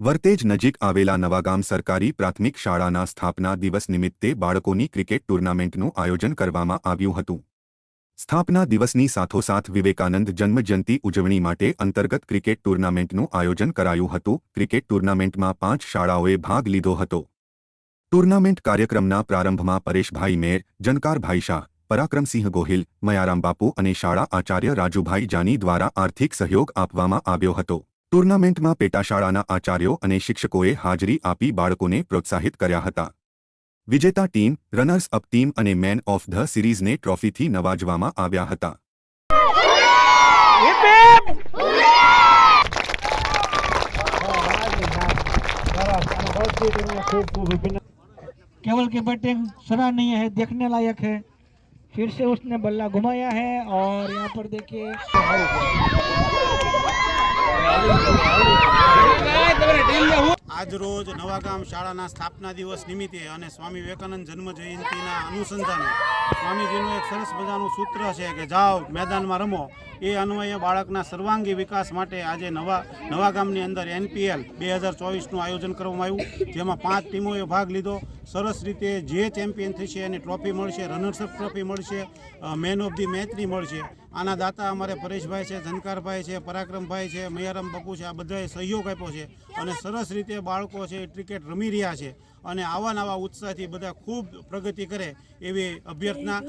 વર્તેજ નજીક આવેલા નવાગામ સરકારી પ્રાથમિક શાળાના સ્થાપના દિવસ નિમિત્તે બાળકોની ક્રિકેટ ટુર્નામેન્ટનું આયોજન કરવામાં આવ્યું હતું. સ્થાપના દિવસની સાથોસાથ વિવેકાનંદ જન્મજયંતિ ઉજવણી માટે અંતર્ગત ક્રિકેટ ટુર્નામેન્ટનું આયોજન કરાયું હતું. ક્રિકેટ ટુર્નામેન્ટમાં પાંચ શાળાઓએ ભાગ લીધો હતો. ટુર્નામેન્ટ કાર્યક્રમના પ્રારંભમાં પરેશભાઈ મેર, જનકારભાઈ શાહ, પરાક્રમસિંહ ગોહિલ, મયારામ બાપુ અને શાળા આચાર્ય રાજુભાઈ જાની દ્વારા આર્થિક સહયોગ આપવામાં આવ્યો હતો. ટુર્નામેન્ટમાં પેટાશાળાના આચાર્યો અને શિક્ષકોએ હાજરી આપી બાળકોને પ્રોત્સાહિત કર્યા હતા વિજેતા ટીમ રનર્સ અપ ટીમ અને મેન ઓફ ધ સિરીઝને ટ્રોફીથી નવાજવામાં આવ્યા હતા केवल की बैटिंग सराहनीय है देखने लायक है फिर से उसने बल्ला घुमाया है और यहाँ पर देखिए આજ રોજ નવાગામ શાળાના સ્થાપના દિવસ નિમિત્તે અને સ્વામી વિવેકાનંદ જન્મ જયંતિના અનુસંધાને સ્વામીજીનું એક સરસ મજાનું સૂત્ર છે કે જાઓ મેદાનમાં રમો. એ અન્વયે બાળકના સર્વાંગી વિકાસ માટે આજે નવા નવા ગામની અંદર એનપીએલ બે હજાર ચોવીસનું આયોજન કરવામાં આવ્યું, જેમાં પાંચ ટીમોએ ભાગ લીધો. સરસ રીતે જે ચેમ્પિયન થશે એને ટ્રોફી મળશે, રનર્સઅપ ટ્રોફી મળશે મેન ઓફ ધી મેચની મળશે. આના દાતા અમારે પરેશભાઈ છે ધનકારભાઈ છે, પરાક્રમભાઈ છે, મયારામ બાપુ છે, આ બધાએ સહયોગ આપ્યો છે. અને સરસ રીતે બાળકો છે ક્રિકેટ રમી રહ્યા છે અને આવા નવા ઉત્સાહથી બધા ખૂબ પ્રગતિ કરે એવી અભ્યર્થના.